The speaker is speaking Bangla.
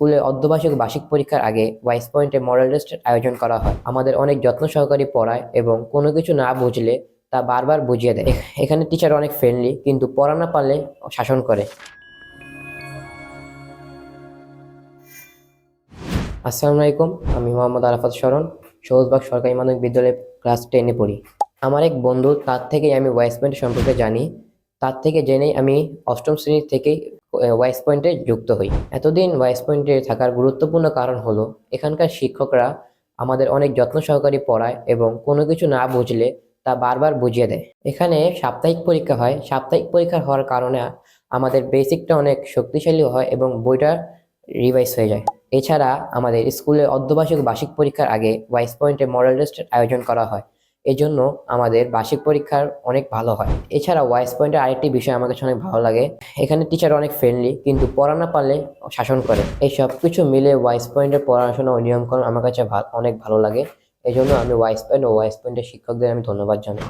স্কুলে অর্ধবার্ষিক বার্ষিক পরীক্ষার আগে ওয়াইস পয়েন্টে মডেল টেস্টের আয়োজন করা হয়। আমাদের অনেক যত্ন সহকারী পড়ায় এবং কোনো কিছু না বুঝলে তা বারবার বুঝিয়ে দেয়। এখানে টিচার অনেক ফ্রেন্ডলি কিন্তু পড়া না পারলে শাসন করে। আসসালামু আলাইকুম, আমি মোহাম্মদ আরাফাত শরণ সহজবাগ সরকারি মাধ্যমিক বিদ্যালয়ে ক্লাস টেনে পড়ি। আমার এক বন্ধু, তার থেকেই আমি ওয়াইস পয়েন্ট সম্পর্কে জানি। তার থেকে জেনেই আমি অষ্টম শ্রেণি থেকেই ওয়াইস পয়েন্টে যুক্ত হই। এতদিন ওয়াইস পয়েন্টে থাকার গুরুত্বপূর্ণ কারণ হলো, এখানকার শিক্ষকরা আমাদের অনেক যত্ন সহকারে পড়ায় এবং কোনো কিছু না বুঝলে তা বারবার বুঝিয়ে দেয়। এখানে সাপ্তাহিক পরীক্ষা হয়। সাপ্তাহিক পরীক্ষা হওয়ার কারণে আমাদের বেসিকটা অনেক শক্তিশালী হয় এবং বইটা রিভাইজ হয়ে যায়। এছাড়া আমাদের স্কুলে অর্ধবার্ষিক বার্ষিক পরীক্ষার আগে ওয়াইস পয়েন্টে মডেল টেস্টের আয়োজন করা হয়। এজন্য আমাদের বার্ষিক পরীক্ষার অনেক ভালো হয়। এছাড়া ওয়াইস পয়েন্টের আরেকটি বিষয় আমার কাছে অনেক ভালো লাগে। এখানে টিচার অনেক ফ্রেন্ডলি কিন্তু পড়া না পারলে শাসন করে। এই সব কিছু মিলে ওয়াইস পয়েন্টের পড়াশোনা ও নিয়মকরণ আমার কাছে অনেক ভালো লাগে। এই জন্য আমি ওয়াইস পয়েন্ট ও ওয়াইস পয়েন্টের শিক্ষকদের আমি ধন্যবাদ জানাই।